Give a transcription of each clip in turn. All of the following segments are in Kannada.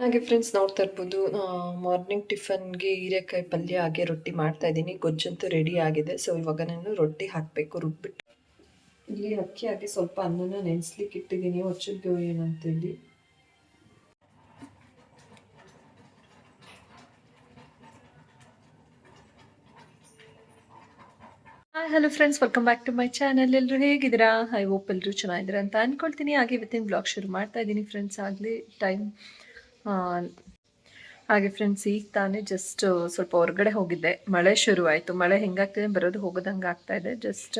ಹಾಗೆ ಫ್ರೆಂಡ್ಸ್ ನೋಡ್ತಾ ಇರ್ಬೋದು. ಮಾರ್ನಿಂಗ್ ಟಿಫನ್ಗೆ ಹೀರೆಕಾಯಿ ಪಲ್ಯ ಹಾಗೆ ರೊಟ್ಟಿ ಮಾಡ್ತಾ ಇದ್ದೀನಿ. ಗೊಜ್ಜಂತೂ ರೆಡಿ ಆಗಿದೆ. ಸೊ ಇವಾಗ ನಾನು ರೊಟ್ಟಿ ಹಾಕಬೇಕು, ರುಬ್ಬಿಟ್ಟು. ಇಲ್ಲಿ ಅಕ್ಕಿ ಹಾಕಿ ಸ್ವಲ್ಪ ಅನ್ನನ ನೆನೆಸ್ಲಿಕ್ಕೆ ಇಟ್ಟಿದ್ದೀನಿ. ಹೊಚ್ಚದ್ದು ಏನಂತೇಳಿ hello friends welcome back to my channel ಎಲ್ಲರೂ ಹೇಗಿದ್ದೀರಾ? ಐ ಓಪ್ ಎಲ್ಲರೂ ಚೆನ್ನಾಗಿದ್ದೀರಾ ಅಂತ ಅಂದ್ಕೊಳ್ತೀನಿ ಹಾಗೆ ಇವತ್ತಿನ ಬ್ಲಾಗ್ ಶುರು ಮಾಡ್ತಾ ಇದ್ದೀನಿ ಫ್ರೆಂಡ್ಸ್ ಆಗಲಿ ಟೈಮ್ ಹಾಗೆ ಫ್ರೆಂಡ್ಸ್ ಈಗ ತಾನೇ ಜಸ್ಟ್ ಸ್ವಲ್ಪ ಹೊರಗಡೆ ಹೋಗಿದ್ದೆ. ಮಳೆ ಶುರುವಾಯಿತು ಮಳೆ ಹೆಂಗಾಗ್ತಿದೆ ಬರೋದು ಹೋಗೋದಂಗೆ ಆಗ್ತಾ ಇದೆ ಜಸ್ಟ್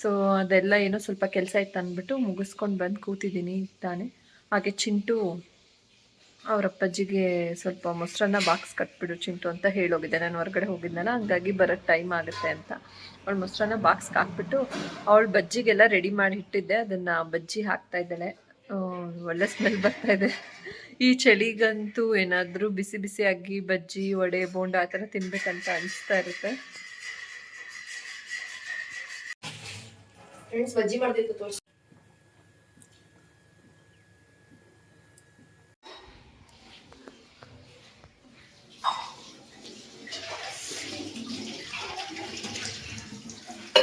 ಸೊ ಅದೆಲ್ಲ ಏನೋ ಸ್ವಲ್ಪ ಕೆಲಸ ಇತ್ತು ಅಂದ್ಬಿಟ್ಟು ಮುಗಿಸ್ಕೊಂಡು ಬಂದು ಕೂತಿದ್ದೀನಿ ಈಗ ತಾನೇ. ಹಾಗೆ ಚಿಂಟು ಅವ್ರ ಅಪ್ಪಾಜಿಗೆ ಸ್ವಲ್ಪ ಮೊಸರನ್ನ ಬಾಕ್ಸ್ ಕಟ್ಬಿಡು ಚಿಂಟು ಅಂತ ಹೇಳೋಗಿದ್ದೆ ನಾನು ಹೊರಗಡೆ ಹೋಗಿದ್ದೆನಲ್ಲ ಹಂಗಾಗಿ ಬರೋಕ್ಕೆ ಟೈಮ್ ಆಗುತ್ತೆ ಅಂತ. ಅವಳು ಮೊಸರನ್ನ ಬಾಕ್ಸ್ಗೆ ಹಾಕ್ಬಿಟ್ಟು ಅವಳು ಬಜ್ಜಿಗೆಲ್ಲ ರೆಡಿ ಮಾಡಿ ಇಟ್ಟಿದ್ದೆ. ಅದನ್ನು ಬಜ್ಜಿ ಹಾಕ್ತಾ ಇದ್ದಾಳೆ. ಒಳ್ಳೆ ಸ್ಮೆಲ್ ಬರ್ತಾ ಇದೆ. ಈ ಚಳಿಗಂತೂ ಏನಾದರೂ ಬಿಸಿ ಬಿಸಿಯಾಗಿ ಬಜ್ಜಿ ವಡೆ ಬೋಂಡ ಆ ಥರ ತಿನ್ಬೇಕಂತ ಅನಿಸ್ತಾ ಇರುತ್ತೆ. ಬಜ್ಜಿ ಮಾಡ್ದಿತ್ತು ತೋರ್ಸಿ.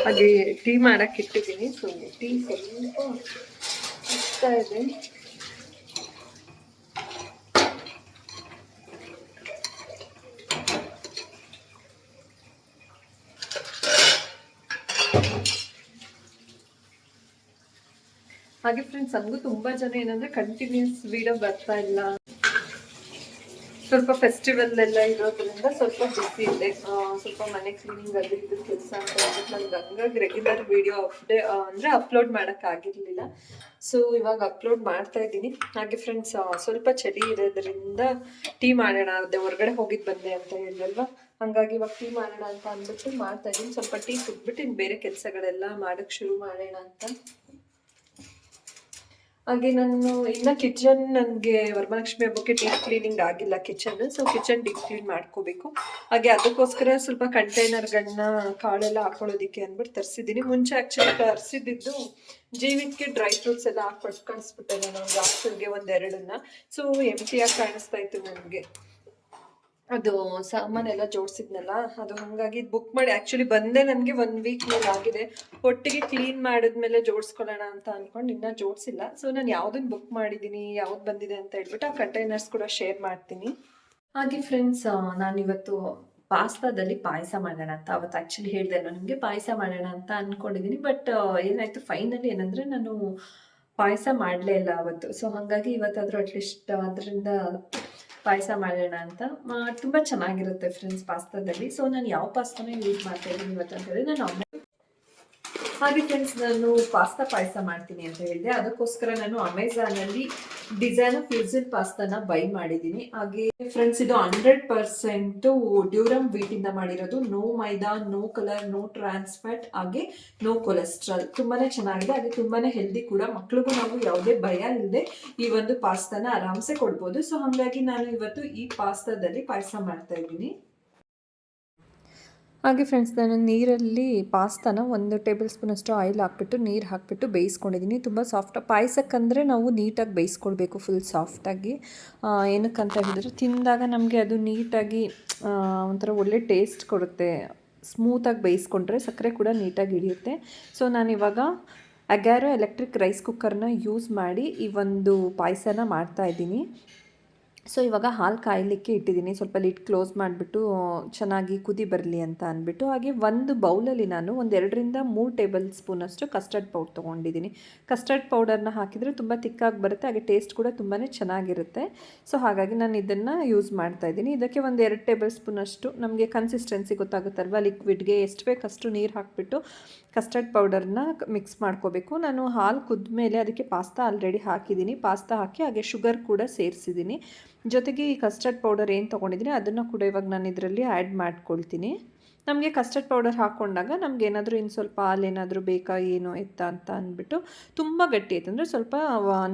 ಹಾಗೆ ಟೀ ಮಾಡಕ್ಕೆ ಇಟ್ಟಿದ್ದೀನಿ. ಸೊ ಟೀ ಸ್ವಲ್ಪ ಇಷ್ಟ ಇದೆ ಹಾಗೆ ಫ್ರೆಂಡ್ಸ್ ನನಗೂ ತುಂಬಾ ಜನ ಏನಂದ್ರೆ ಕಂಟಿನ್ಯೂಸ್ ವಿಡಿಯೋ ಬರ್ತಾ ಇಲ್ಲ. ಸ್ವಲ್ಪ ಫೆಸ್ಟಿವಲ್ ಎಲ್ಲ ಇರೋದ್ರಿಂದ ಸ್ವಲ್ಪ ಬಿಸಿ ಇದೆ. ಸ್ವಲ್ಪ ಮನೆ ಕ್ಲೀನಿಂಗ್ ಅಲ್ಲಿ ಇದು ಕೆಲಸ ಅಂತ ಹೇಳ್ಬಿಟ್ಟು ಹಂಗಾಗಿ ರೆಗ್ಯುಲರ್ ವಿಡಿಯೋ ಅಪ್ಡೇ ಅಂದರೆ ಅಪ್ಲೋಡ್ ಮಾಡೋಕ್ಕಾಗಿರಲಿಲ್ಲ ಸೊ ಇವಾಗ ಅಪ್ಲೋಡ್ ಮಾಡ್ತಾ ಇದ್ದೀನಿ. ಹಾಗೆ ಫ್ರೆಂಡ್ಸ್ ಸ್ವಲ್ಪ ಚಳಿ ಇರೋದ್ರಿಂದ ಟೀ ಮಾಡೋಣ, ಅದೇ ಹೊರಗಡೆ ಹೋಗಿದ್ದು ಬಂದೆ ಅಂತ ಹೇಳಿಲ್ವಾ? ಹಂಗಾಗಿ ಇವಾಗ ಟೀ ಮಾಡೋಣ ಅಂತ ಅಂದ್ಬಿಟ್ಟು ಮಾಡ್ತಾ ಇದ್ದೀನಿ. ಸ್ವಲ್ಪ ಟೀ ಸುಟ್ಬಿಟ್ಟು ಇನ್ನು ಬೇರೆ ಕೆಲಸಗಳೆಲ್ಲ ಮಾಡೋಕ್ಕೆ ಶುರು ಮಾಡೋಣ ಅಂತ. ಹಾಗೆ ನಾನು ಇನ್ನ ಕಿಚನ್ ನನಗೆ ವರಮಹಾಲಕ್ಷ್ಮಿ ಹಬ್ಬಕ್ಕೆ ಡೀಪ್ ಕ್ಲೀನಿಂಗ್ ಆಗಿಲ್ಲ kitchen so kitchen deep clean ಮಾಡ್ಕೋಬೇಕು. ಹಾಗೆ ಅದಕ್ಕೋಸ್ಕರ ಸ್ವಲ್ಪ ಕಂಟೈನರ್ಗಳನ್ನ ಕಾಳೆಲ್ಲ ಹಾಕೊಳ್ಳೋದಿಕ್ಕೆ ಅಂದ್ಬಿಟ್ಟು ತರಿಸಿದ್ದೀನಿ. ಮುಂಚೆ ಆ್ಯಕ್ಚುಲಿ ತರಿಸಿದ್ದು ಜೀವಿತಕ್ಕೆ ಡ್ರೈ ಫ್ರೂಟ್ಸ್ ಎಲ್ಲ ಹಾಕ್ಬಿಟ್ಟು ಕಳಿಸ್ಬಿಟ್ಟೆ ನಾನು ಒಂದು ಒಂದೆರಡನ್ನ. ಸೊ ಎಂಟಿಯಾಗಿ ಕಾಣಿಸ್ತಾ ಇತ್ತು ನನಗೆ. ಅದು ಸಾಮಾನೆಲ್ಲ ಜೋಡಿಸಿದ್ನಲ್ಲ, ಅದು ಹಾಗಾಗಿ ಬುಕ್ ಮಾಡಿ ಆ್ಯಕ್ಚುಲಿ ಬಂದೇ ನನಗೆ ಒನ್ ವೀಕ್ ಮೇಲೆ ಆಗಿದೆ. ಒಟ್ಟಿಗೆ ಕ್ಲೀನ್ ಮಾಡಿದ್ಮೇಲೆ ಜೋಡಿಸ್ಕೊಳ್ಳೋಣ ಅಂತ ಅಂದ್ಕೊಂಡು ಇನ್ನೂ ಜೋಡಿಸಿಲ್ಲ. ಸೊ ನಾನು ಯಾವುದನ್ನು ಬುಕ್ ಮಾಡಿದ್ದೀನಿ ಯಾವ್ದು ಬಂದಿದೆ ಅಂತ ಹೇಳ್ಬಿಟ್ಟು ಆ ಕಂಟೈನರ್ಸ್ ಕೂಡ ಶೇರ್ ಮಾಡ್ತೀನಿ. ಹಾಗೆ ಫ್ರೆಂಡ್ಸ್ ನಾನಿವತ್ತು ಪಾಸ್ತಾದಲ್ಲಿ ಪಾಯಸ ಮಾಡೋಣ ಅಂತ ಅವತ್ತು ಆ್ಯಕ್ಚುಲಿ ಹೇಳಿದೆ ನಾನು ನಿಮಗೆ ಪಾಯಸ ಮಾಡೋಣ ಅಂತ ಅಂದ್ಕೊಂಡಿದ್ದೀನಿ ಬಟ್ ಏನಾಯಿತು ಫೈನಲಿ ಏನಂದರೆ ನಾನು ಪಾಯಸ ಮಾಡಲೇ ಇಲ್ಲ ಅವತ್ತು. ಸೊ ಹಾಗಾಗಿ ಇವತ್ತಾದರೂ ಅಟ್ಲೀಸ್ಟ್ ಅದರಿಂದ ಪಾಯಸ ಮಾಡೋಣ ಅಂತ. ತುಂಬ ಚೆನ್ನಾಗಿರುತ್ತೆ ಫ್ರೆಂಡ್ಸ್ ಪಾಸ್ತಾದಲ್ಲಿ. ಸೊ ನಾನು ಯಾವ ಪಾಸ್ತಾನ ಯೂಸ್ ಮಾಡ್ತಾ ಇದ್ದೀನಿ ಅಂತ ಹೇಳಿದ್ರೆ ನಾನು ಹಾಗೆ ಫ್ರೆಂಡ್ಸ್ ನಾನು ಪಾಸ್ತಾ ಪಾಯಸ ಮಾಡ್ತೀನಿ ಅಂತ ಹೇಳಿದೆ. ಅದಕ್ಕೋಸ್ಕರ ನಾನು ಅಮೆಝಾನಲ್ಲಿ ಡಿಸೈನ್ ಫ್ಯೂಸನ್ ಪಾಸ್ತಾನ ಬೈ ಮಾಡಿದ್ದೀನಿ. ಹಾಗೆ ಫ್ರೆಂಡ್ಸ್ ಇದು ಹಂಡ್ರೆಡ್ ಪರ್ಸೆಂಟು ಡ್ಯೂರಮ್ ವೀಟಿಂದ ಮಾಡಿರೋದು. No maida no colour no trans fat ಹಾಗೆ ನೋ ಕೊಲೆಸ್ಟ್ರಾಲ್ ತುಂಬಾನೇ ಚೆನ್ನಾಗಿದೆ. ಹಾಗೆ ತುಂಬಾನೇ ಹೆಲ್ದಿ ಕೂಡ. ಮಕ್ಳಿಗೂ ನಾವು ಯಾವುದೇ ಭಯ ಇಲ್ಲದೆ ಈ ಒಂದು ಪಾಸ್ತಾನ ಆರಾಮ್ಸೆ ಕೊಡ್ಬೋದು. ಸೊ ಹಾಗಾಗಿ ನಾನು ಇವತ್ತು ಈ ಪಾಸ್ತಾದಲ್ಲಿ ಪಾಯಸ ಮಾಡ್ತಾ ಇದ್ದೀನಿ. ಹಾಗೆ ಫ್ರೆಂಡ್ಸ್ ನಾನು ನೀರಲ್ಲಿ ಪಾಸ್ತಾನ ಒಂದು ಟೇಬಲ್ ಸ್ಪೂನಷ್ಟು ಆಯಿಲ್ ಹಾಕ್ಬಿಟ್ಟು, ನೀರು ಹಾಕ್ಬಿಟ್ಟು ಬೇಯಿಸ್ಕೊಂಡಿದ್ದೀನಿ ತುಂಬ ಸಾಫ್ಟ್ ಪಾಯಸಕ್ಕಂದರೆ ನಾವು ನೀಟಾಗಿ ಬೇಯಿಸ್ಕೊಳ್ಬೇಕು ಫುಲ್ ಸಾಫ್ಟಾಗಿ ಏನಕ್ಕಂತ ಹೇಳಿದ್ರೆ, ತಿಂದಾಗ ನಮಗೆ ಅದು ನೀಟಾಗಿ ಒಂಥರ ಒಳ್ಳೆ ಟೇಸ್ಟ್ ಕೊಡುತ್ತೆ. ಸ್ಮೂತಾಗಿ ಬೇಯಿಸ್ಕೊಂಡ್ರೆ ಸಕ್ಕರೆ ಕೂಡ ನೀಟಾಗಿ ಹಿಡಿಯುತ್ತೆ. ಸೊ ನಾನಿವಾಗ ಅಗ್ಯಾರೋ ಎಲೆಕ್ಟ್ರಿಕ್ ರೈಸ್ ಕುಕ್ಕರ್ನ ಯೂಸ್ ಮಾಡಿ ಈ ಒಂದು ಪಾಯಸನ ಮಾಡ್ತಾ ಇದ್ದೀನಿ. ಸೊ ಇವಾಗ ಹಾಲು ಕಾಯಲಿಕ್ಕೆ ಇಟ್ಟಿದ್ದೀನಿ. ಸ್ವಲ್ಪ ಲಿಟ್ ಕ್ಲೋಸ್ ಮಾಡಿಬಿಟ್ಟು ಚೆನ್ನಾಗಿ ಕುದಿ ಬರಲಿ ಅಂತ ಅಂದ್ಬಿಟ್ಟು, ಹಾಗೆ ಒಂದು ಬೌಲಲ್ಲಿ ನಾನು ಒಂದು ಎರಡರಿಂದ ಮೂರು ಟೇಬಲ್ ಸ್ಪೂನಷ್ಟು ಕಸ್ಟರ್ಡ್ ಪೌಡರ್ ತೊಗೊಂಡಿದ್ದೀನಿ. ಕಸ್ಟರ್ಡ್ ಪೌಡರ್ನ ಹಾಕಿದರೆ ತುಂಬ ತಿಕ್ಕಾಗಿ ಬರುತ್ತೆ, ಹಾಗೆ ಟೇಸ್ಟ್ ಕೂಡ ತುಂಬಾ ಚೆನ್ನಾಗಿರುತ್ತೆ. ಸೊ ಹಾಗಾಗಿ ನಾನು ಇದನ್ನು ಯೂಸ್ ಮಾಡ್ತಾ ಇದ್ದೀನಿ. ಇದಕ್ಕೆ ಒಂದು ಎರಡು ಟೇಬಲ್ ಸ್ಪೂನಷ್ಟು ನಮಗೆ ಕನ್ಸಿಸ್ಟೆನ್ಸಿ ಗೊತ್ತಾಗುತ್ತಲ್ವ? ಲಿಕ್ವಿಡ್ಗೆ ಎಷ್ಟು ಬೇಕಷ್ಟು ನೀರು ಹಾಕಿಬಿಟ್ಟು ಕಸ್ಟರ್ಡ್ ಪೌಡರ್ನ ಮಿಕ್ಸ್ ಮಾಡ್ಕೋಬೇಕು. ನಾನು ಹಾಲು ಕುದ್ದ ಮೇಲೆ ಅದಕ್ಕೆ ಪಾಸ್ತಾ ಆಲ್ರೆಡಿ ಹಾಕಿದ್ದೀನಿ. ಪಾಸ್ತಾ ಹಾಕಿ ಹಾಗೆ ಶುಗರ್ ಕೂಡ ಸೇರಿಸಿದ್ದೀನಿ. ಜೊತೆಗೆ ಈ ಕಸ್ಟರ್ಡ್ ಪೌಡರ್ ಏನು ತೊಗೊಂಡಿದ್ದೀನಿ, ಅದನ್ನು ಕೂಡ ಇವಾಗ ನಾನು ಇದರಲ್ಲಿ ಆ್ಯಡ್ ಮಾಡ್ಕೊಳ್ತೀನಿ. ನಮಗೆ ಕಸ್ಟರ್ಡ್ ಪೌಡರ್ ಹಾಕ್ಕೊಂಡಾಗ ನಮ್ಗೆ ಏನಾದರೂ ಇನ್ನು ಸ್ವಲ್ಪ ಹಾಲು ಏನಾದರೂ ಬೇಕಾ, ಏನೋ ಎತ್ತ ಅಂತ ಅಂದ್ಬಿಟ್ಟು ತುಂಬ ಗಟ್ಟಿ ಆಯ್ತು ಅಂದರೆ ಸ್ವಲ್ಪ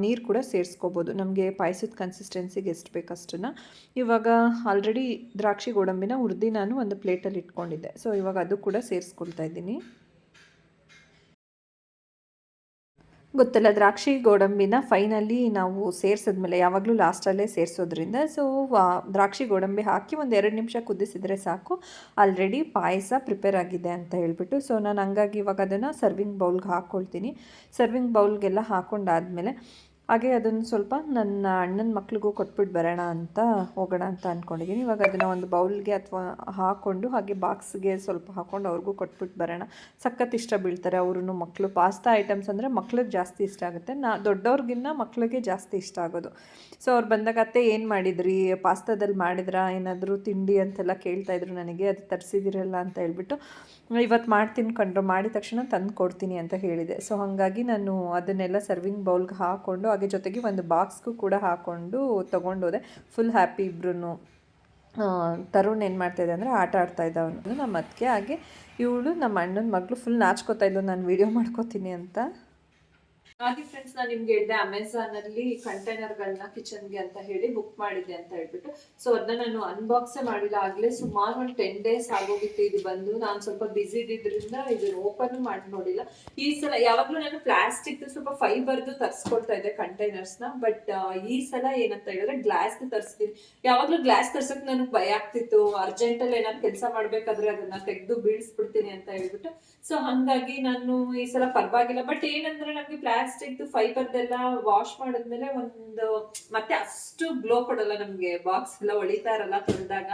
ನೀರು ಕೂಡ ಸೇರಿಸ್ಕೋಬೋದು. ನಮಗೆ ಪಾಯಸದ ಕನ್ಸಿಸ್ಟೆನ್ಸಿಗೆ ಎಷ್ಟು ಬೇಕಷ್ಟನ್ನು ಇವಾಗ ಆಲ್ರೆಡಿ ದ್ರಾಕ್ಷಿ ಗೋಡಂಬಿನ ಹುರಿದು ನಾನು ಒಂದು ಪ್ಲೇಟಲ್ಲಿ ಇಟ್ಕೊಂಡಿದ್ದೆ. ಸೊ ಇವಾಗ ಅದು ಕೂಡ ಸೇರಿಸ್ಕೊಳ್ತಾ ಇದ್ದೀನಿ. ಗೊತ್ತಲ್ಲ, ದ್ರಾಕ್ಷಿ ಗೋಡಂಬಿನ ಫೈನಲಿ ನಾವು ಸೇರಿಸಿದ್ಮೇಲೆ ಯಾವಾಗಲೂ ಲಾಸ್ಟಲ್ಲೇ ಸೇರಿಸೋದ್ರಿಂದ. ಸೊ ದ್ರಾಕ್ಷಿ ಗೋಡಂಬಿ ಹಾಕಿ ಒಂದು ಎರಡು ನಿಮಿಷ ಕುದಿಸಿದರೆ ಸಾಕು. ಆಲ್ರೆಡಿ ಪಾಯಸ ಪ್ರಿಪೇರ್ ಆಗಿದೆ ಅಂತ ಹೇಳಿಬಿಟ್ಟು. ಸೊ ನಾನು ಹಂಗಾಗಿ ಇವಾಗ ಅದನ್ನು ಸರ್ವಿಂಗ್ ಬೌಲ್ಗೆ ಹಾಕ್ಕೊಳ್ತೀನಿ ಸರ್ವಿಂಗ್ ಬೌಲ್ಗೆಲ್ಲ ಹಾಕೊಂಡಾದ್ಮೇಲೆ ಹಾಗೆ ಅದನ್ನು ಸ್ವಲ್ಪ ನನ್ನ ಅಣ್ಣನ ಮಕ್ಳಿಗೂ ಕೊಟ್ಬಿಟ್ಟು ಬರೋಣ ಅಂತ ಹೋಗೋಣ ಅಂತ ಅಂದ್ಕೊಂಡಿದ್ದೀನಿ ಇವಾಗ ಅದನ್ನು ಒಂದು ಬೌಲ್ಗೆ ಅಥವಾ ಹಾಕ್ಕೊಂಡು ಹಾಗೆ ಬಾಕ್ಸ್ಗೆ ಸ್ವಲ್ಪ ಹಾಕ್ಕೊಂಡು ಅವ್ರಿಗೂ ಕೊಟ್ಬಿಟ್ಟು ಬರೋಣ. ಸಖತ್ ಇಷ್ಟ ಬೀಳ್ತಾರೆ ಅವ್ರೂ ಮಕ್ಕಳು ಪಾಸ್ತಾ ಐಟಮ್ಸ್ ಅಂದರೆ ಮಕ್ಳಿಗೆ ಜಾಸ್ತಿ ಇಷ್ಟ ಆಗುತ್ತೆ. ನಾ ದೊಡ್ಡವ್ರಿಗಿನ್ನ ಮಕ್ಳಿಗೆ ಜಾಸ್ತಿ ಇಷ್ಟ ಆಗೋದು. ಸೊ ಅವ್ರು ಬಂದಾಗ, ಅತ್ತೆ, ಏನು ಮಾಡಿದ್ರಿ? ಪಾಸ್ತಾದಲ್ಲಿ ಮಾಡಿದ್ರಾ? ಏನಾದರೂ ತಿಂಡಿ ಅಂತೆಲ್ಲ ಕೇಳ್ತಾಯಿದ್ರು ನನಗೆ. ಅದು ತರಿಸಿದಿರಲ್ಲ ಅಂತ ಹೇಳ್ಬಿಟ್ಟು, ಇವತ್ತು ಮಾಡ್ತೀನಿ ಕಂಡ್ರು ಮಾಡಿದ ತಕ್ಷಣ ತಂದು ಕೊಡ್ತೀನಿ ಅಂತ ಹೇಳಿದೆ. ಸೊ ಹಾಗಾಗಿ ನಾನು ಅದನ್ನೆಲ್ಲ ಸರ್ವಿಂಗ್ ಬೌಲ್ಗೆ ಹಾಕ್ಕೊಂಡು ಹಾಗೆ ಜೊತೆಗೆ ಒಂದು ಬಾಕ್ಸ್ಗೂ ಕೂಡ ಹಾಕ್ಕೊಂಡು ತೊಗೊಂಡೋದೆ. ಫುಲ್ ಹ್ಯಾಪಿ ಇಬ್ರು ತರುಣ್ ಏನು ಮಾಡ್ತಾಯಿದ್ದೆ ಅಂದರೆ ಆಟ ಆಡ್ತಾ ಇದ್ದ ಅವನು. ನಮ್ಮ ಅತ್ತಿಗೆ ಹಾಗೆ, ಇವಳು ನಮ್ಮ ಅಣ್ಣನ ಮಗಳು ಫುಲ್ ನಾಚ್ಕೋತಾ ಇದ್ಲು. ನಾನು ವೀಡಿಯೋ ಮಾಡ್ಕೋತೀನಿ ಅಂತ. ಹಾಗೆ ಫ್ರೆಂಡ್ಸ್ ನಾನು ನಿಮ್ಗೆ ಹೇಳಿದೆ ಅಮೆಝಾನ್ ಅಲ್ಲಿ ಕಂಟೈನರ್ಗಳನ್ನ ಕಿಚನ್ಗೆ ಅಂತ ಹೇಳಿ ಬುಕ್ ಮಾಡಿದ್ದೆ ಅಂತ ಹೇಳ್ಬಿಟ್ಟು. ಸೊ ಅದನ್ನ ನಾನು ಅನ್ಬಾಕ್ಸೇ ಮಾಡಿಲ್ಲ. ಆಗ್ಲೇ ಸುಮಾರು ಒಂದು ಟೆನ್ ಡೇಸ್ ಆಗೋಗಿತ್ತು ಇದು ಬಂದು. ನಾನು ಸ್ವಲ್ಪ ಬಿಸಿ ಇದ್ದಿದ್ರಿಂದ ಇದನ್ನ ಓಪನ್ ಮಾಡಿ ನೋಡಿಲ್ಲ. ಈ ಸಲ ಯಾವಾಗ್ಲೂ ನಾನು ಪ್ಲಾಸ್ಟಿಕ್ ಸ್ವಲ್ಪ ಫೈಬರ್ದು ತರ್ಸ್ಕೊಳ್ತಾ ಇದ್ದೆ ಕಂಟೈನರ್ಸ್ನ ಬಟ್ ಈ ಸಲ ಏನಂತ ಹೇಳಿದ್ರೆ ಗ್ಲಾಸ್ ತರಿಸ್ತೀನಿ. ಯಾವಾಗ್ಲೂ ಗ್ಲಾಸ್ ತರ್ಸಕ್ ನನಗೆ ಭಯ ಆಗ್ತಿತ್ತು. ಅರ್ಜೆಂಟ್ ಅಲ್ಲಿ ಏನಾದ್ರು ಕೆಲಸ ಮಾಡ್ಬೇಕಾದ್ರೆ ಅದನ್ನ ತೆಗೆದು ಬೀಳ್ಸ್ಬಿಡ್ತೀನಿ ಅಂತ ಹೇಳ್ಬಿಟ್ಟು. ಸೊ ಹಂಗಾಗಿ ನಾನು ಈ ಸಲ ಪರವಾಗಿಲ್ಲ. ಬಟ್ ಏನಂದ್ರೆ ನನಗೆ ಪ್ಲಾಸ್ಟಿಕ್ ಫೈಬರ್ದೆಲ್ಲ ವಾಶ್ ಮಾಡಿದ್ಮೇಲೆ ಒಂದು ಮತ್ತೆ ಅಷ್ಟು ಗ್ಲೋ ಕೊಡಲ್ಲ ನಮ್ಗೆ ಬಾಕ್ಸ್ ಎಲ್ಲ ಒಳಿತಾ ಇರಲ್ಲ ತೊಳೆದಾಗ.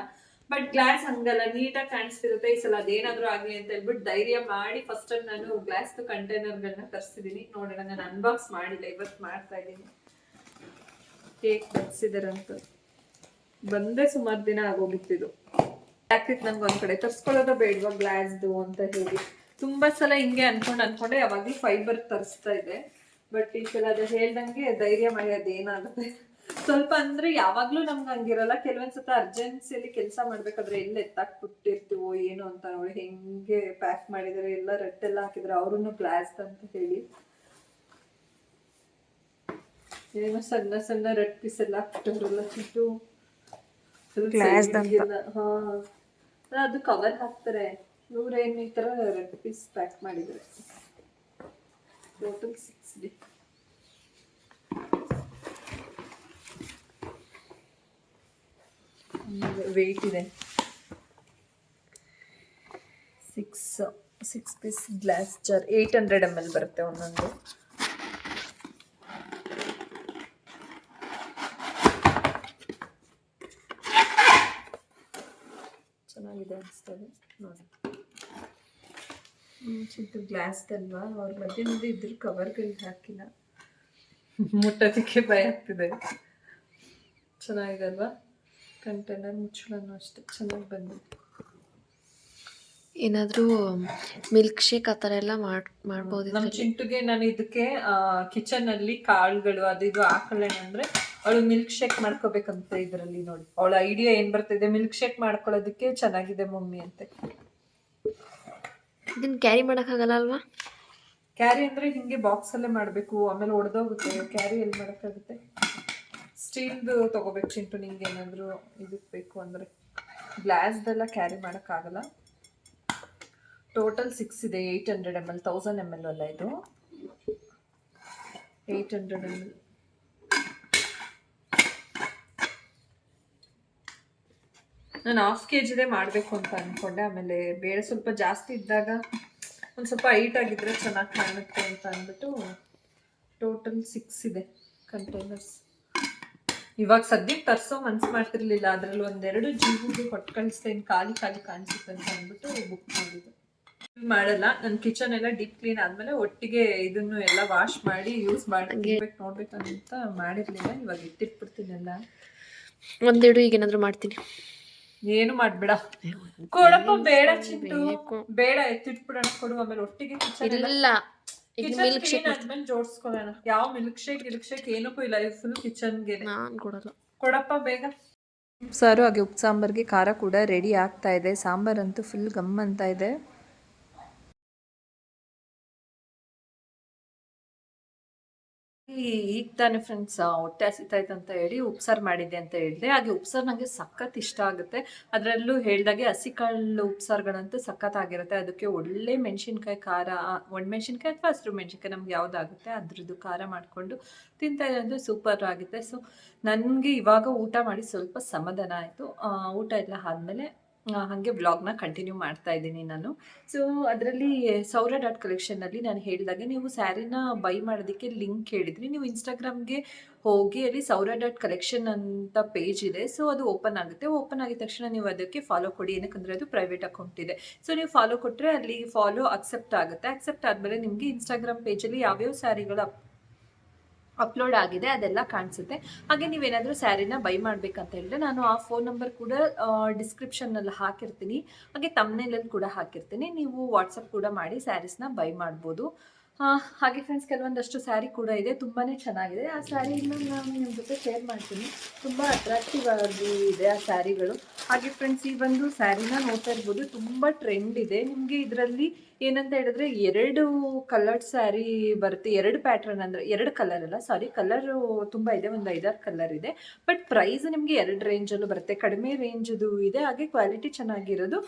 ಬಟ್ ಗ್ಲಾಸ್ ಹಂಗಲ್ಲ, ನೀಟಾಗಿ ಕಾಣಿಸ್ತಿರುತ್ತೆ. ಈ ಸಲ ಅದೇನಾದ್ರೂ ಆಗ್ಲಿ ಅಂತ ಹೇಳ್ಬಿಟ್ಟು ಧೈರ್ಯ ಮಾಡಿ ಫಸ್ಟ್ ನಾನು ಗ್ಲಾಸ್ ಕಂಟೈನರ್ಗಳನ್ನ ತರಿಸಿದೀನಿ. ನೋಡೋಣ, ನಾನು ಅನ್ಬಾಕ್ಸ್ ಮಾಡಿಲ್ಲ ಇವತ್ತು ಮಾಡ್ತಾ ಇದ್ದೀನಿ. ಕೇಕ್ ತರಿಸಿದಾರಂತ ಬಂದೇ ಸುಮಾರು ದಿನ ಆಗೋಗಿತ್ತಿದು ಯಾಕಿತ್ತು ನಂಗೆ ಒಂದ್ ಕಡೆ ತರ್ಸ್ಕೊಳ್ಳೋದ ಬೇಡವಾ ಗ್ಲಾಸ್ದು ಅಂತ ಹೇಳಿ. ತುಂಬಾ ಸಲ ಹಿಂಗೆ ಅನ್ಕೊಂಡು ಅನ್ಕೊಂಡೆ, ಯಾವಾಗ್ಲೂ ಫೈಬರ್ ತರಿಸ್ತಾ ಇದೆ ಬಟ್ ಈ ಸಲ ಅದು ಹೇಳ್ದಂಗೆ ಧೈರ್ಯ ಮಾಡಿ ಏನಾಗುತ್ತೆ? ಸ್ವಲ್ಪ ಅಂದ್ರೆ ಯಾವಾಗ್ಲೂ ನಮ್ಗೆ ಹಂಗಿರಲ್ಲ. ಕೆಲವೊಂದ್ಸತ ಅರ್ಜೆನ್ಸಿಯಲ್ಲಿ ಕೆಲಸ ಮಾಡ್ಬೇಕಾದ್ರೆ ಎಲ್ಲ ಎತ್ತಾಕ್ ಬಿಟ್ಟಿರ್ತೀವೋ ಏನು ಅಂತ ನೋಡಿ ಹೆಂಗೆ ಪ್ಯಾಕ್ ಮಾಡಿದಾರೆ ಎಲ್ಲ ರಟ್ಟೆಲ್ಲ ಹಾಕಿದ್ರೆ ಅವ್ರನ್ನು ಕ್ಲಾಸ್ ಅಂತ ಹೇಳಿ. ಏನೋ ಸಣ್ಣ ಸಣ್ಣ ರೆಡ್ ಪೀಸ್ ಎಲ್ಲ ಹಾಕ್ಬಿಟ್ಟವ್ರಲ್ಲ ಚಿಟ್ಟು. ಹಾ. ಅದು ಕವರ್ ಹಾಕ್ತಾರೆ. ಇವ್ರೇನ್ ಈ ತರ ರೆಡ್ ಪೀಸ್ ಪ್ಯಾಕ್ ಮಾಡಿದ್ರೆ? ಟೋಟಲ್ ಸಿಕ್ಸ್ ಡಿ ವೆಯ್ಟ್ ಇದೆ six six piece glass jar eight hundred M L ಬರುತ್ತೆ ಒಂದೊಂದು. ಚೆನ್ನಾಗಿದೆ ಅನಿಸ್ತದೆ. ನೋಡಿ. ಚಿಕ್ಕ ಗ್ಲಾಸ್ ಅಲ್ವಾ ಅವ್ರ ಮಧ್ಯೆ ಮುಂದೆ ಇದ್ರ ಕವರ್ಗಳಿಗೆ ಹಾಕಿಲ್ಲ. ಮುಟ್ಟೋದಕ್ಕೆ ಭಯ ಆಗ್ತಿದೆ. ಚೆನ್ನಾಗಿದೆ ಅಲ್ವಾ ಕಂಟೈನರ್ ಮುಚ್ಚಳನು ಅಷ್ಟೇ. ಚೆನ್ನಾಗಿ ಬಂದಿದೆ. ಏನಾದರೂ ಮಿಲ್ಕ್ ಶೇಕ್ ಆ ಥರ ಎಲ್ಲ ಮಾಡಿ ಮಾಡ್ಬೋದು ನಮ್ಮ ಚಿಂಟುಗೆ ನಾನು ಇದಕ್ಕೆ ಕಿಚನಲ್ಲಿ ಕಾಳುಗಳು ಅದು ಇದು ಹಾಕೊಳ್ಳೋಣ ಅಂದ್ರೆ ಅವಳು ಮಿಲ್ಕ್ ಶೇಕ್ ಮಾಡ್ಕೋಬೇಕಂತ ಇದರಲ್ಲಿ ನೋಡಿ. ಅವಳ ಐಡಿಯಾ ಏನು ಬರ್ತಿದೆ? ಮಿಲ್ಕ್ ಶೇಕ್ ಮಾಡ್ಕೊಳ್ಳೋದಕ್ಕೆ ಚೆನ್ನಾಗಿದೆ ಮಮ್ಮಿ ಅಂತೆ. ಇದನ್ನ ಕ್ಯಾರಿ ಮಾಡೋಕ್ಕಾಗಲ್ಲ ಅಲ್ವಾ? ಕ್ಯಾರಿ ಅಂದ್ರೆ ಹಿಂಗೆ ಬಾಕ್ಸ್ ಮಾಡಬೇಕು ಮಾಡ್ಬೇಕು, ಆಮೇಲೆ ಒಡೆದೋಗುತ್ತೆ ಕ್ಯಾರಿ ಎಲ್ಲಿ ಮಾಡೋಕ್ಕಾಗುತ್ತೆ? ಸ್ಟೀಲ್ದು ತಗೋಬೇಕು ಚಿಂಟು ನಿಂಗೆ ಏನಾದರೂ ಇದಕ್ಕೆ ಬೇಕು ಅಂದ್ರೆ. ಗ್ಲಾಸ್ದೆಲ್ಲ ಕ್ಯಾರಿ ಮಾಡೋಕ್ಕಾಗಲ್ಲ ಟೋಟಲ್ ಸಿಕ್ಸ್ ಇದೆ eight hundred M L thousand M L ಅಲ್ಲ ಇದು. ಏಯ್ಟ್ ಹಂಡ್ರೆಡ್ ಎಂ ಎಲ್ ನಾನು ಹಾಫ್ ಕೆ ಜಿದೇ ಮಾಡಬೇಕು ಅಂತ ಅಂದ್ಕೊಂಡೆ ಆಮೇಲೆ ಬೇಳೆ ಸ್ವಲ್ಪ ಜಾಸ್ತಿ ಇದ್ದಾಗ ಒಂದು ಸ್ವಲ್ಪ ಹೈಟ್ ಆಗಿದ್ರೆ ಚೆನ್ನಾಗಿ ಕಾಣುತ್ತೆ ಅಂತ ಅಂದ್ಬಿಟ್ಟು ಟೋಟಲ್ ಸಿಕ್ಸ್ ಇದೆ ಕಂಟೈನರ್ಸ್ ಇವಾಗ ಸದ್ಯಕ್ಕೆ ತರ್ಸೋ ಮನ್ಸು ಮಾಡ್ತಿರ್ಲಿಲ್ಲ. ಅದರಲ್ಲಿ ಒಂದೆರಡು ಜೀವಿಗೆ ಕೊಟ್ಟು ಕಳಿಸ್ತೇನೆ ಖಾಲಿ ಖಾಲಿ ಕಾಣಿಸುತ್ತೆ ಅಂತ ಅಂದ್ಬಿಟ್ಟು ಬುಕ್ ಮಾಡಿದೆ. ಮಾಡಲ್ಲ. ನನ್ನ ಕಿಚನ್ ಎಲ್ಲ ಡೀಪ್ ಕ್ಲೀನ್ ಆದ್ಮೇಲೆ ಒಟ್ಟಿಗೆ ಇದನ್ನು ಎಲ್ಲ ವಾಶ್ ಮಾಡಿ ಯೂಸ್ ಮಾಡಿ ನೋಡ್ಬೇಕಂತ ಮಾಡಿರ್ಲಿಲ್ಲ. ಇವಾಗ ಇಟ್ಟಿಟ್ಬಿಡ್ತೀನಿ ಎಲ್ಲ. ಒಂದೆರಡು ಈಗ ಏನಾದರೂ ಮಾಡ್ತೀನಿ. ಏನು ಮಾಡ್ಬೇಡ. ಕೊಡಪ್ಪ ಬೇಡ ಚಿಂಟು. ಬೇಡ ಎತ್ತಿಟ್ಬಿಡೋಣ ಕೊಡು ಆಮೇಲೆ ಒಟ್ಟಿಗೆ ಕಿಚನ್ ಇಲ್ಲ. ಮಿಲ್ಕ್ ಶೇಕ್ ಆದ್ಮೇಲೆ ಜೋಡಿಸ್ಕೊಳ್ಳೋಣ. ಯಾವ ಮಿಲ್ಕ್ ಶೇಕ್ ಗಿಲ್ಕ್ ಶೇಕ್ ಏನಕ್ಕೂ ಇಲ್ಲ ಫುಲ್ ಕಿಚನ್ಗೆ ನಾನು ಕೊಡಲ್ಲ. ಕೊಡಪ್ಪ ಬೇಗ. ಸಾರು ಹಾಗೆ ಉಪ್ಪು ಸಾಂಬಾರ್ಗೆ ಖಾರ ಕೂಡ ರೆಡಿ ಆಗ್ತಾ ಇದೆ. ಸಾಂಬಾರ್ ಅಂತೂ ಫುಲ್ ಗಮ್ ಅಂತ ಇದೆ. ಈಗ ತಾನೆ ಫ್ರೆಂಡ್ಸ್ ಹೊಟ್ಟೆ ಹಸಿತಾಯ್ತು ಅಂತ ಹೇಳಿ ಉಪ್ಸಾರು ಮಾಡಿದ್ದೆ ಅಂತ ಹೇಳಿದೆ ಹಾಗೆ ಉಪ್ಸಾರು ನನಗೆ ಸಖತ್ ಇಷ್ಟ ಆಗುತ್ತೆ. ಅದರಲ್ಲೂ ಹೇಳ್ದಾಗೆ ಹಸಿಕಾಳು ಉಪ್ಸಾರುಗಳಂತೂ ಸಖತ್ ಆಗಿರುತ್ತೆ. ಅದಕ್ಕೆ ಒಳ್ಳೆ ಮೆಣಸಿನ್ಕಾಯಿ ಖಾರ ಒಣಮೆಣಸಿನ್ಕಾಯಿ ಅಥವಾ ಹಸಿರು ಮೆಣಸಿನ್ಕಾಯಿ ನಮ್ಗೆ ಯಾವುದಾಗುತ್ತೆ, ಅದ್ರದ್ದು ಖಾರ ಮಾಡಿಕೊಂಡು ತಿಂತಾ ಅಂದರೆ ಸೂಪರ್ ಆಗುತ್ತೆ. ಸೊ ನನಗೆ ಇವಾಗ ಊಟ ಮಾಡಿ ಸ್ವಲ್ಪ ಸಮಾಧಾನ ಆಯಿತು. ಊಟ ಎಲ್ಲ ಆದಮೇಲೆ ಹಾಗೆ ಬ್ಲಾಗ್ನ ಕಂಟಿನ್ಯೂ ಮಾಡ್ತಾ ಇದ್ದೀನಿ ನಾನು. ಸೊ ಅದರಲ್ಲಿ ಸೌರ ಡಾಟ್ ಕಲೆಕ್ಷನಲ್ಲಿ ನಾನು ಹೇಳಿದಾಗೆ ನೀವು ಸ್ಯಾರಿನ ಬೈ ಮಾಡೋದಕ್ಕೆ ಲಿಂಕ್ ಹೇಳಿದ್ರಿ. ನೀವು ಇನ್ಸ್ಟಾಗ್ರಾಮ್ಗೆ ಹೋಗಿ ಅಲ್ಲಿ ಸೌರ ಡಾಟ್ ಕಲೆಕ್ಷನ್ ಅಂತ ಪೇಜ್ ಇದೆ. ಸೊ ಅದು ಓಪನ್ ಆಗುತ್ತೆ. ಓಪನ್ ಆಗಿದ ತಕ್ಷಣ ನೀವು ಅದಕ್ಕೆ ಫಾಲೋ ಕೊಡಿ. ಏನಕ್ಕಂದರೆ ಅದು ಪ್ರೈವೇಟ್ ಅಕೌಂಟ್ ಇದೆ. ಸೊ ನೀವು ಫಾಲೋ ಕೊಟ್ಟರೆ ಅಲ್ಲಿ ಫಾಲೋ ಅಕ್ಸೆಪ್ಟ್ ಆಗುತ್ತೆ. ಅಕ್ಸೆಪ್ಟ್ ಆದಮೇಲೆ ನಿಮಗೆ ಇನ್ಸ್ಟಾಗ್ರಾಮ್ ಪೇಜಲ್ಲಿ ಯಾವ್ಯಾವ ಸ್ಯಾರಿಗಳು ಅಪ್ಲೋಡ್ ಆಗಿದೆ, ಅದೆಲ್ಲ ಕಾಣಿಸುತ್ತೆ. ಹಾಗೆ ನೀವೇನಾದರೂ ಸ್ಯಾರಿನ ಬೈ ಮಾಡಬೇಕಂತ ಹೇಳಿದ್ರೆ ನಾನು ಆ ಫೋನ್ ನಂಬರ್ ಕೂಡ ಡಿಸ್ಕ್ರಿಪ್ಷನ್ನಲ್ಲಿ ಹಾಕಿರ್ತೀನಿ. ಹಾಗೆ ತಮ್ಮನೇಲಲ್ಲಿ ಕೂಡ ಹಾಕಿರ್ತೀನಿ. ನೀವು ವಾಟ್ಸಪ್ ಕೂಡ ಮಾಡಿ ಸ್ಯಾರೀಸ್ನ ಬೈ ಮಾಡ್ಬೋದು. ಹಾಗೆ ಫ್ರೆಂಡ್ಸ್ ಕೆಲವೊಂದಷ್ಟು ಸ್ಯಾರಿ ಕೂಡ ಇದೆ. ತುಂಬಾ ಚೆನ್ನಾಗಿದೆ. ಆ ಸ್ಯಾರಿನ ನಾನು ನಿಮ್ಮ ಜೊತೆ ಶೇರ್ ಮಾಡ್ತೀನಿ. ತುಂಬ ಅಟ್ರಾಕ್ಟಿವ್ ಆಗಿ ಇದೆ ಆ ಸ್ಯಾರಿಗಳು. ಹಾಗೆ ಫ್ರೆಂಡ್ಸ್ ಈ ಒಂದು ಸ್ಯಾರಿನ ನೋಡ್ತಾ ಇರ್ಬೋದು. ತುಂಬ ಟ್ರೆಂಡ್ ಇದೆ. ನಿಮಗೆ ಇದರಲ್ಲಿ ಏನಂತ ಹೇಳಿದ್ರೆ ಎರಡು ಕಲರ್ಡ್ ಸ್ಯಾರಿ ಬರುತ್ತೆ. ಎರಡು ಪ್ಯಾಟ್ರನ್ ಅಂದ್ರೆ ಎರಡು ಕಲರ್ ಅಲ್ಲ ಸಾರಿ ಕಲರು ತುಂಬ ಇದೆ, ಒಂದು ಐದಾರು ಕಲರ್ ಇದೆ. ಬಟ್ ಪ್ರೈಸ್ ನಿಮಗೆ ಎರಡು ರೇಂಜ್ ಅಲ್ಲೂ ಬರುತ್ತೆ. ಕಡಿಮೆ ರೇಂಜದು ಇದೆ, ಹಾಗೆ ಕ್ವಾಲಿಟಿ ಚೆನ್ನಾಗಿರೋದು.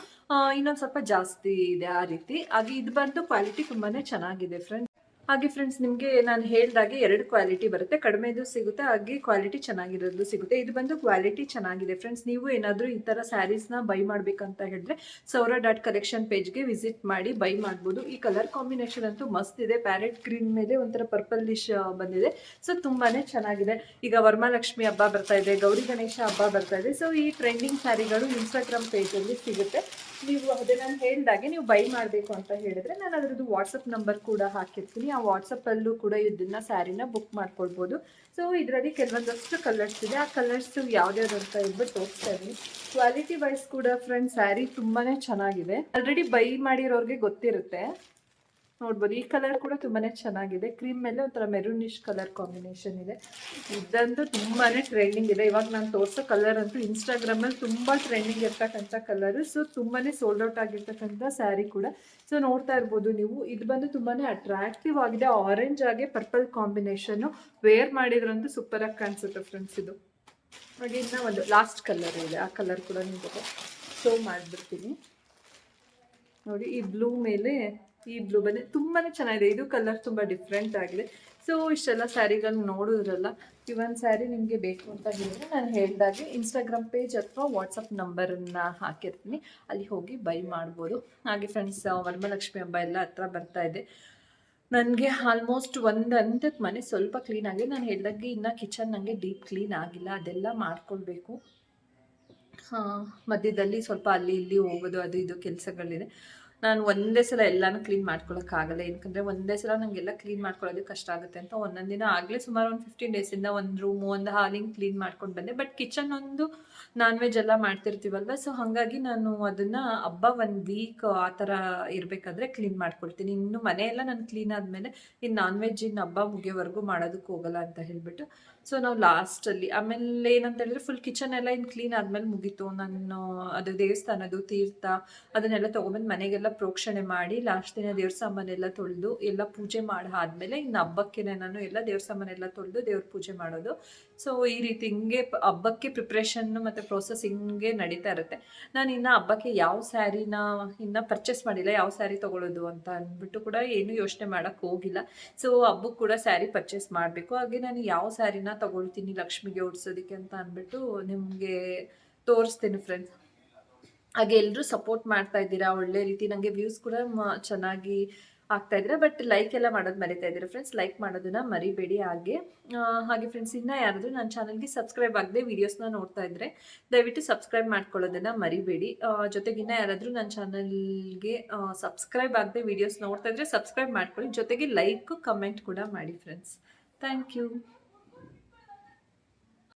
ಇನ್ನೊಂದು ಸ್ವಲ್ಪ ಜಾಸ್ತಿ ಇದೆ ಆ ರೀತಿ. ಹಾಗೆ ಇದು ಬಂದು ಕ್ವಾಲಿಟಿ ತುಂಬಾನೇ ಚೆನ್ನಾಗಿದೆ ಫ್ರೆಂಡ್ಸ್ ಹಾಗೆ ಫ್ರೆಂಡ್ಸ್ ನಿಮಗೆ ನಾನು ಹೇಳ್ದಾಗೆ ಎರಡು ಕ್ವಾಲಿಟಿ ಬರುತ್ತೆ. ಕಡಿಮೆದು ಸಿಗುತ್ತೆ, ಹಾಗೆ ಕ್ವಾಲಿಟಿ ಚೆನ್ನಾಗಿರೋದು ಸಿಗುತ್ತೆ. ಇದು ಬಂದು ಕ್ವಾಲಿಟಿ ಚೆನ್ನಾಗಿದೆ. ಫ್ರೆಂಡ್ಸ್ ನೀವು ಏನಾದರೂ ಈ ಥರ ಸ್ಯಾರೀಸ್ನ ಬೈ ಮಾಡಬೇಕಂತ ಹೇಳಿದ್ರೆ ಸೌರ ಡಾಟ್ ಕಲೆಕ್ಷನ್ ಪೇಜ್ಗೆ ವಿಸಿಟ್ ಮಾಡಿ ಬೈ ಮಾಡ್ಬೋದು. ಈ ಕಲರ್ ಕಾಂಬಿನೇಷನ್ ಅಂತೂ ಮಸ್ತ್ ಇದೆ. ಪ್ಯಾರೆಟ್ ಗ್ರೀನ್ ಮೇಲೆ ಒಂಥರ ಪರ್ಪಲ್ ಡಿಶ್ ಬಂದಿದೆ. ಸೊ ತುಂಬಾ ಚೆನ್ನಾಗಿದೆ. ಈಗ ವರಮಹಾಲಕ್ಷ್ಮಿ ಹಬ್ಬ ಬರ್ತಾ ಇದೆ, ಗೌರಿ ಗಣೇಶ ಹಬ್ಬ ಬರ್ತಾ ಇದೆ. ಸೊ ಈ ಟ್ರೆಂಡಿಂಗ್ ಸ್ಯಾರಿಗಳು ಇನ್ಸ್ಟಾಗ್ರಾಮ್ ಪೇಜಲ್ಲಿ ಸಿಗುತ್ತೆ. ನೀವು ಅದೇ ನಾನು ಹೇಳಿದಾಗೆ ನೀವು ಬೈ ಮಾಡಬೇಕು ಅಂತ ಹೇಳಿದ್ರೆ ನಾನು ಅದರದ್ದು ವಾಟ್ಸಪ್ ನಂಬರ್ ಕೂಡ ಹಾಕಿರ್ತೀನಿ. ಆ ವಾಟ್ಸಪ್ಪಲ್ಲೂ ಕೂಡ ಇದನ್ನ ಸ್ಯಾರಿನ ಬುಕ್ ಮಾಡ್ಕೊಳ್ಬೋದು. ಸೊ ಇದರಲ್ಲಿ ಕೆಲವೊಂದಷ್ಟು ಕಲರ್ಸ್ ಇದೆ. ಆ ಕಲರ್ಸ್ ಯಾವ್ದ್ಯಾವ್ದು ಅಂತ ಹೇಳ್ಬಿಟ್ಟು ಹೋಗ್ತಾ ಇದ್ದೀನಿ. ಕ್ವಾಲಿಟಿ ವೈಸ್ ಕೂಡ ಫ್ರೆಂಡ್ ಸ್ಯಾರಿ ತುಂಬಾ ಚೆನ್ನಾಗಿದೆ. ಆಲ್ರೆಡಿ ಬೈ ಮಾಡಿರೋರಿಗೆ ಗೊತ್ತಿರುತ್ತೆ. ನೋಡ್ಬೋದು ಈ ಕಲರ್ ಕೂಡ ತುಂಬಾ ಚೆನ್ನಾಗಿದೆ. ಕ್ರೀಮ್ ಮೇಲೆ ಒಂಥರ ಮೆರೂನಿಶ್ ಕಲರ್ ಕಾಂಬಿನೇಷನ್ ಇದೆ. ಇದಂತೂ ತುಂಬಾ ಟ್ರೆಂಡಿಂಗ್ ಇದೆ. ಇವಾಗ ನಾನು ತೋರಿಸೋ ಕಲರ್ ಅಂತೂ ಇನ್ಸ್ಟಾಗ್ರಾಮಲ್ಲಿ ತುಂಬ ಟ್ರೆಂಡಿಂಗ್ ಇರ್ತಕ್ಕಂಥ ಕಲರು ಸೊ ತುಂಬಾ ಸೋಲ್ಡ್ ಔಟ್ ಆಗಿರ್ತಕ್ಕಂಥ ಸ್ಯಾರಿ ಕೂಡ. ಸೊ ನೋಡ್ತಾ ಇರ್ಬೋದು ನೀವು. ಇದು ಬಂದು ತುಂಬಾ ಅಟ್ರಾಕ್ಟಿವ್ ಆಗಿದೆ. ಆರೆಂಜ್ ಆಗಿ ಪರ್ಪಲ್ ಕಾಂಬಿನೇಷನ್ನು ವೇರ್ ಮಾಡಿದ್ರಂತೂ ಸೂಪರಾಗಿ ಕಾಣಿಸುತ್ತೆ ಫ್ರೆಂಡ್ಸ್ ಇದು. ಹಾಗೆ ಇನ್ನ ಒಂದು ಲಾಸ್ಟ್ ಕಲರ್ ಇದೆ. ಆ ಕಲರ್ ಕೂಡ ನಿಮಗೆ ಶೋ ಮಾಡಿಬಿಡ್ತೀನಿ. ನೋಡಿ, ಈ ಬ್ಲೂ ಮೇಲೆ ಈ ಬ್ಲೂ ಬಂದು ತುಂಬಾ ಚೆನ್ನಾಗಿದೆ. ಇದು ಕಲರ್ ತುಂಬ ಡಿಫ್ರೆಂಟ್ ಆಗಿದೆ. ಸೊ ಇಷ್ಟೆಲ್ಲ ಸ್ಯಾರಿಗಳು ನೋಡಿದ್ರಲ್ಲ, ಈ ಒಂದು ಸ್ಯಾರಿ ನಿಮಗೆ ಬೇಕು ಅಂತ ಹೇಳಿದ್ರೆ ನಾನು ಹೇಳ್ದಾಗೆ ಇನ್ಸ್ಟಾಗ್ರಾಮ್ ಪೇಜ್ ಅಥವಾ ವಾಟ್ಸಪ್ ನಂಬರನ್ನು ಹಾಕಿರ್ತೀನಿ. ಅಲ್ಲಿ ಹೋಗಿ ಬೈ ಮಾಡ್ಬೋದು. ಹಾಗೆ ಫ್ರೆಂಡ್ಸ್ ವರ್ಮಲಕ್ಷ್ಮಿ ಹಬ್ಬ ಎಲ್ಲ ಹತ್ರ ಬರ್ತಾ ಇದೆ. ನನಗೆ ಆಲ್ಮೋಸ್ಟ್ ಒಂದು ಹಂತಕ್ಕೆ ಮನೆ ಸ್ವಲ್ಪ ಕ್ಲೀನ್ ಆಗಿದೆ. ನಾನು ಹೇಳ್ದಾಗೆ ಇನ್ನು ಕಿಚನ್ ನನಗೆ ಡೀಪ್ ಕ್ಲೀನ್ ಆಗಿಲ್ಲ. ಅದೆಲ್ಲ ಮಾಡ್ಕೊಳ್ಬೇಕು. ಮಧ್ಯದಲ್ಲಿ ಸ್ವಲ್ಪ ಅಲ್ಲಿ ಇಲ್ಲಿ ಹೋಗೋದು, ಅದು ಇದು ಕೆಲಸಗಳಿದೆ. ನಾನು ಒಂದೇ ಸಲ ಎಲ್ಲನೂ ಕ್ಲೀನ್ ಮಾಡ್ಕೊಳಕ್ಕಾಗಲ್ಲ. ಏನಕ್ಕಂದರೆ ಒಂದೇ ಸಲ ನನಗೆಲ್ಲ ಕ್ಲೀನ್ ಮಾಡ್ಕೊಳ್ಳೋದು ಕಷ್ಟ ಆಗುತ್ತೆ ಅಂತ ಒಂದೊಂದು ದಿನ ಆಗಲೇ ಸುಮಾರು ಒಂದು ಫಿಫ್ಟೀನ್ ಡೇಸಿಂದ ಒಂದು ರೂಮ್ ಒಂದು ಹಾಲಿಂಗ್ ಕ್ಲೀನ್ ಮಾಡ್ಕೊಂಡು ಬಂದೆ. ಬಟ್ ಕಿಚನ್ ಒಂದು ನಾನ್ ವೆಜ್ ಎಲ್ಲ ಮಾಡ್ತಿರ್ತೀವಲ್ವ? ಸೊ ಹಾಗಾಗಿ ನಾನು ಅದನ್ನು ಹಬ್ಬ ಒಂದು ವೀಕ್ ಆ ಥರ ಇರಬೇಕಾದ್ರೆ ಕ್ಲೀನ್ ಮಾಡ್ಕೊಳ್ತೀನಿ. ಇನ್ನು ಮನೆಯೆಲ್ಲ ನಾನು ಕ್ಲೀನ್ ಆದಮೇಲೆ ಇನ್ನು ನಾನ್ ವೆಜ್ ಇನ್ನು ಹಬ್ಬ ಮುಗಿಯೋವರೆಗೂ ಮಾಡೋದಕ್ಕೆ ಹೋಗಲ್ಲ ಅಂತ ಹೇಳ್ಬಿಟ್ಟು ಸೊ ನಾವು ಲಾಸ್ಟಲ್ಲಿ ಆಮೇಲೆ ಏನಂತ ಹೇಳಿದ್ರೆ ಫುಲ್ ಕಿಚನ್ ಎಲ್ಲ ಇನ್ನು ಕ್ಲೀನ್ ಆದಮೇಲೆ ಮುಗೀತು. ನಾನು, ಅದು ದೇವಸ್ಥಾನದ್ದು ತೀರ್ಥ, ಅದನ್ನೆಲ್ಲ ತೊಗೊಂಬಂದು ಮನೆಗೆಲ್ಲ ಪ್ರೋಕ್ಷಣೆ ಮಾಡಿ ಲಾಸ್ಟ್ ದಿನ ದೇವ್ರ ಸಾಮಾನೆಲ್ಲ ತೊಳೆದು, ಎಲ್ಲ ಪೂಜೆ ಮಾಡಿ, ಆದಮೇಲೆ ಇನ್ನು ಹಬ್ಬಕ್ಕೆ ನಾನು ಎಲ್ಲ ದೇವ್ರ ಸಾಮಾನೆಲ್ಲ ತೊಳೆದು ದೇವ್ರ ಪೂಜೆ ಮಾಡೋದು. ಸೊ ಈ ರೀತಿ ಹಿಂಗೆ ಹಬ್ಬಕ್ಕೆ ಪ್ರಿಪ್ರೇಷನ್ನು ಮತ್ತು ಪ್ರೋಸೆಸ್ ಹಿಂಗೆ ನಡೀತಾ ಇರುತ್ತೆ. ನಾನು ಇನ್ನು ಹಬ್ಬಕ್ಕೆ ಯಾವ ಸ್ಯಾರಿನ ಇನ್ನು ಪರ್ಚೇಸ್ ಮಾಡಿಲ್ಲ, ಯಾವ ಸ್ಯಾರಿ ತೊಗೊಳ್ಳೋದು ಅಂತ ಅಂದ್ಬಿಟ್ಟು ಕೂಡ ಏನು ಯೋಚನೆ ಮಾಡೋಕ್ಕೆ ಹೋಗಿಲ್ಲ. ಸೊ ಹಬ್ಬಕ್ಕೆ ಕೂಡ ಸ್ಯಾರಿ ಪರ್ಚೇಸ್ ಮಾಡಬೇಕು. ಹಾಗೆ ನಾನು ಯಾವ ಸ್ಯಾರಿನ ತೊಗೊಳ್ತೀನಿ ಲಕ್ಷ್ಮಿಗೆ ಉಡ್ಸೋದಕ್ಕೆ ಅಂತ ಅಂದ್ಬಿಟ್ಟು ನಿಮಗೆ ತೋರಿಸ್ತೀನಿ ಫ್ರೆಂಡ್ಸ್ ಹಾಗೆ ಎಲ್ಲರೂ ಸಪೋರ್ಟ್ ಮಾಡ್ತಾ ಇದ್ದೀರಾ? ಒಳ್ಳೆ ರೀತಿ ನನಗೆ ವ್ಯೂಸ್ ಕೂಡ ಚೆನ್ನಾಗಿ ಆಗ್ತಾ ಇದ್ರೆ ಬಟ್ ಲೈಕ್ ಎಲ್ಲ ಮಾಡೋದು ಮರಿತಾ ಇದ್ದೀರಾ ಫ್ರೆಂಡ್ಸ್ ಲೈಕ್ ಮಾಡೋದನ್ನ ಮರಿಬೇಡಿ ಹಾಗೆ. ಹಾಗೆ ಫ್ರೆಂಡ್ಸ್ ಇನ್ನೂ ಯಾರಾದರೂ ನನ್ನ ಚಾನಲ್ಗೆ ಸಬ್ಸ್ಕ್ರೈಬ್ ಆಗದೆ ವೀಡಿಯೋಸ್ನ ನೋಡ್ತಾ ಇದ್ರೆ, ದಯವಿಟ್ಟು ಸಬ್ಸ್ಕ್ರೈಬ್ ಮಾಡ್ಕೊಳ್ಳೋದನ್ನ ಮರಿಬೇಡಿ. ಜೊತೆಗೆ ಇನ್ನೂ ಯಾರಾದರೂ ನನ್ನ ಚಾನಲ್ಗೆ ಸಬ್ಸ್ಕ್ರೈಬ್ ಆಗದೆ ವೀಡಿಯೋಸ್ ನೋಡ್ತಾ ಇದ್ರೆ ಸಬ್ಸ್ಕ್ರೈಬ್ ಮಾಡ್ಕೊಳ್ಳಿ. ಜೊತೆಗೆ ಲೈಕ್ ಕಮೆಂಟ್ ಕೂಡ ಮಾಡಿ ಫ್ರೆಂಡ್ಸ್ ಥ್ಯಾಂಕ್ ಯು